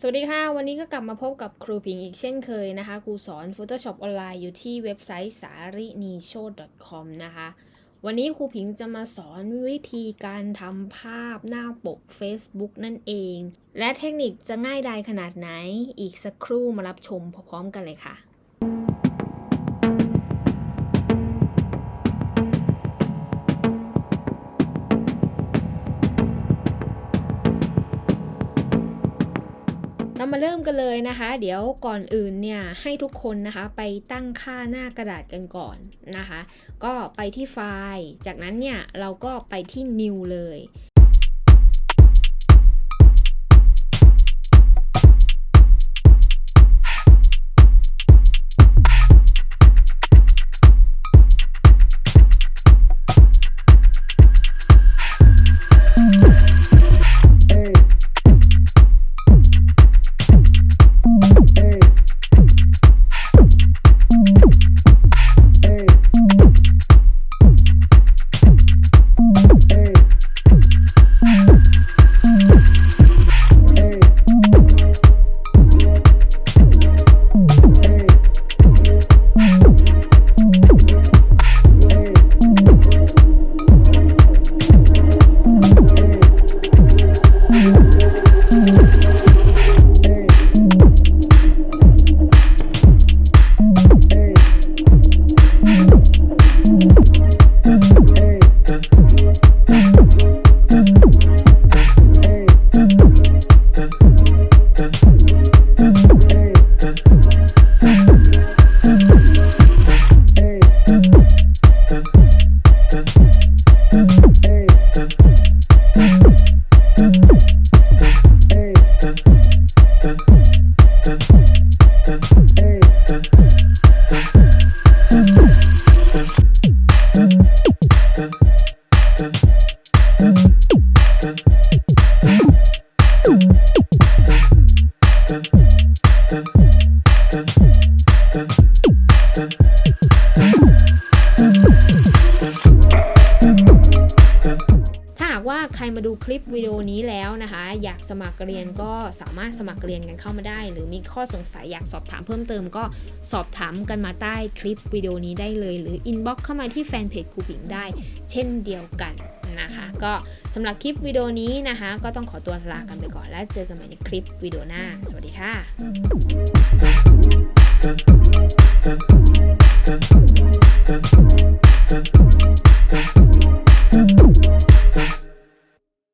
สวัสดีค่ะ วันนี้ก็กลับมาพบกับครูผิงอีกเช่นเคยนะคะ ครูสอน Photoshop ออนไลน์อยู่ที่เว็บไซต์สารินีโช .com นะคะ วันนี้ครูผิงจะมาสอนวิธีการทำภาพหน้าปก Facebook นั่นเอง และเทคนิคจะง่ายดายขนาดไหน อีกสักครู่มารับชมพร้อมๆกันเลยค่ะ เรามาเริ่มกันเลยนะคะ เดี๋ยวก่อนอื่นเนี่ยให้ทุกคนนะคะไปตั้งค่าหน้ากระดาษกันก่อนนะคะ ก็ไปที่ไฟล์ จากนั้นเนี่ยเราก็ไปที่ new เลย ใครมาดูคลิปวิดีโอนี้แล้วนะคะ อยากสมัครเรียนก็สามารถสมัครเรียนกันเข้ามาได้ หรือมีข้อสงสัยอยากสอบถามเพิ่มเติมก็สอบถามกันมาใต้คลิปวิดีโอนี้ได้เลย หรืออินบ็อกเข้ามาที่แฟนเพจครูผิงได้ เช่นเดียวกันนะคะก็สำหรับคลิปวิดีโอนี้นะคะ ก็ต้องขอตัวลากันไปก่อนแล้วเจอกันใหม่ในคลิปวิดีโอหน้า สวัสดีค่ะ